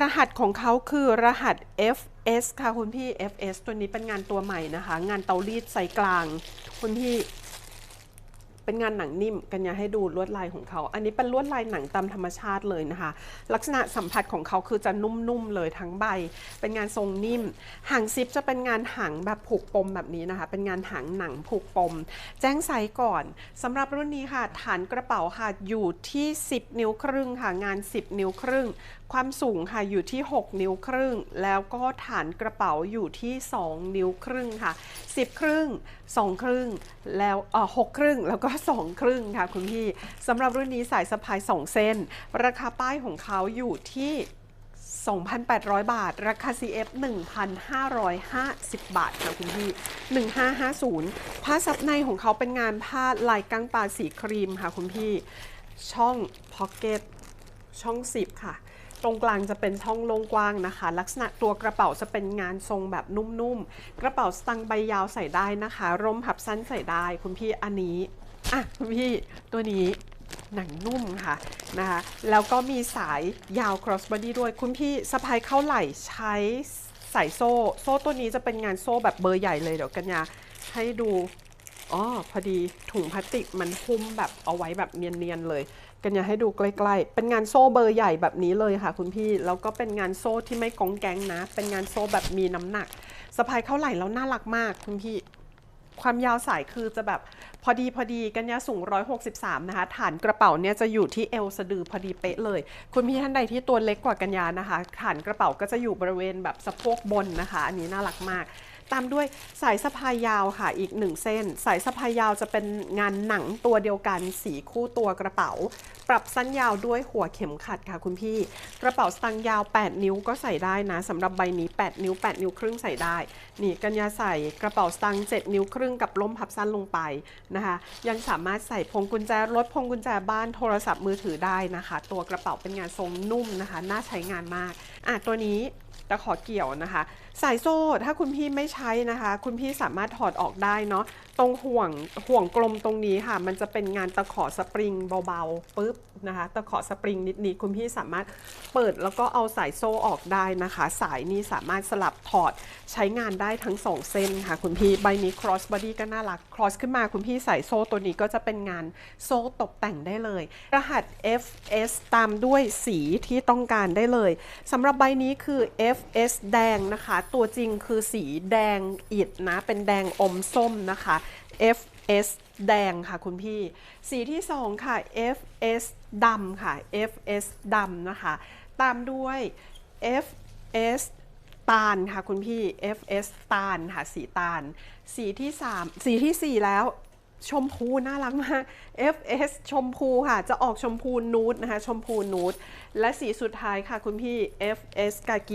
รหัสของเขาคือรหัส FS ค่ะคุณพี่ FS ตัวนี้เป็นงานตัวใหม่นะคะ งานเตารีดไซส์กลาง คุณพี่ เป็นงานหนังนิ่มกันยาให้ดูลวดลายของเขา อันนี้เป็นลวดลายหนังตามธรรมชาติเลยนะคะ ลักษณะสัมผัสของเขาคือจะนุ่มๆเลยทั้งใบ เป็นงานทรงนิ่ม หางซิปจะเป็นงานหางแบบผูกปมแบบนี้นะคะ เป็นงานหางหนังผูกปม แจ้งไซส์ก่อนสำหรับรุ่นนี้ค่ะ ฐานกระเป๋าค่ะอยู่ที่ 10 นิ้วครึ่งค่ะงาน 10 นิ้วครึ่ง ความสูงค่ะอยู่ที่ 6 นิ้วครึ่ง แล้วก็ฐานกระเป๋าอยู่ที่ 2 นิ้วครึ่งค่ะ 10 ครึ่ง 2 ครึ่ง แล้วเอ่อ6ครึ่งแล้วก็2ครึ่งค่ะคุณพี่สำหรับรุ่นนี้สายสะพาย2เส้น ราคาป้ายของเขาอยู่ที่ 2,800 บาท ราคา CF 1,550 บาทค่ะคุณพี่ 1550 ผ้าซับในของเขาเป็นงานผ้าลายก้างปลาสีครีมค่ะคุณพี่ ช่องพ็อกเก็ตช่อง 10 ค่ะตรงกลางจะเป็นช่องโล่งกว้างนะคะ ลักษณะตัวกระเป๋าจะเป็นงานทรงแบบนุ่มๆ กระเป๋าสตังใบยาวใส่ได้นะคะ ร่มพับสั้นใส่ได้ คุณพี่อันนี้ อะพี่ตัวนี้หนังนุ่มค่ะนะคะแล้วก็มีสายยาว cross body ด้วย คุณพี่สะพายเข้าไหล่ใช้สายโซ่ โซ่ตัวนี้จะเป็นงานโซ่แบบเบอร์ใหญ่เลยเดี๋ยวกันยาให้ดูอ๋อพอดีถุงพลาสติกมันหุ้มแบบเอาไว้แบบเนียนๆเลย กันอยาให้ดูใกล้ๆ เป็นงานโซ่เบอร์ใหญ่แบบนี้เลยค่ะ คุณพี่แล้วก็เป็นงานโซ่ที่ไม่กองแกงนะ เป็นงานโซ่แบบมีน้ำหนักสะพายเข้าไหล่แล้วน่ารักมากคุณพี่ ความยาวสายคือจะแบบพอดีพอดีกันยาสูง 163 นะคะ ฐานกระเป๋าเนี่ยจะอยู่ที่เอวสะดือพอดีเป๊ะเลย คุณพี่ท่านใดที่ตัวเล็กกว่ากันยานะคะ ฐานกระเป๋าก็จะอยู่บริเวณแบบสะโพกบนนะคะ อันนี้น่ารักมาก ตามด้วยสายสะพายยาวค่ะอีกหนึ่งเส้น สายสะพายยาวจะเป็นงานหนังตัวเดียวกันสีคู่ตัวกระเป๋า ปรับสั้นยาวด้วยหัวเข็มขัดค่ะคุณพี่ กระเป๋าสตางค์ยาว 8 นิ้วก็ใส่ได้นะสำหรับใบนี้ 8 นิ้ว 8 นิ้วครึ่งใส่ได้ นี่กัญญาใส่กระเป๋าสตางค์7นิ้วครึ่งกับล่มพับสั้นลงไปนะคะ ยังสามารถใส่พวงกุญแจรถพวงกุญแจบ้านโทรศัพท์มือถือได้นะคะ ตัวกระเป๋าเป็นงานทรงนุ่มนะคะ น่าใช้งานมากอะตัวนี้ตะขอเกี่ยวนะคะ สายโซ่ถ้าคุณพี่ไม่ใช้นะคะ คุณพี่สามารถถอดออกได้เนาะตรงห่วงห่วงกลมตรงนี้ค่ะ มันจะเป็นงานตะขอสปริงเบาๆปุ๊บนะคะ ตะขอสปริงนิดๆคุณพี่สามารถเปิดแล้วก็เอาสายโซ่ออกได้นะคะ สายนี้สามารถสลับถอดใช้งานได้ทั้งสองเส้นค่ะ คุณพี่ใบนี้ cross body ก็น่ารัก cross ขึ้นมาคุณพี่ใส่โซ่ตัวนี้ก็จะเป็นงานโซ่ตกแต่งได้เลย รหัส FS ตามด้วยสีที่ต้องการได้เลยสำหรับใบนี้คือ FS แดงนะคะตัวจริงคือสีแดงอิดนะ เป็นแดงอมส้มนะคะ FS แดงค่ะคุณพี่ สีที่ 2 ค่ะ FS ดำค่ะ FS ดำนะคะ ตามด้วย FS ตาลค่ะคุณพี่ FS ตาลค่ะสีตาล สีที่ 3 สีทีสี่4 แล้วชมพูน่ารักมาก FS ชมพูค่ะ จะออกชมพูนูดนะคะ ชมพูนูดและสีสุดท้ายค่ะคุณพี่ FS กากิ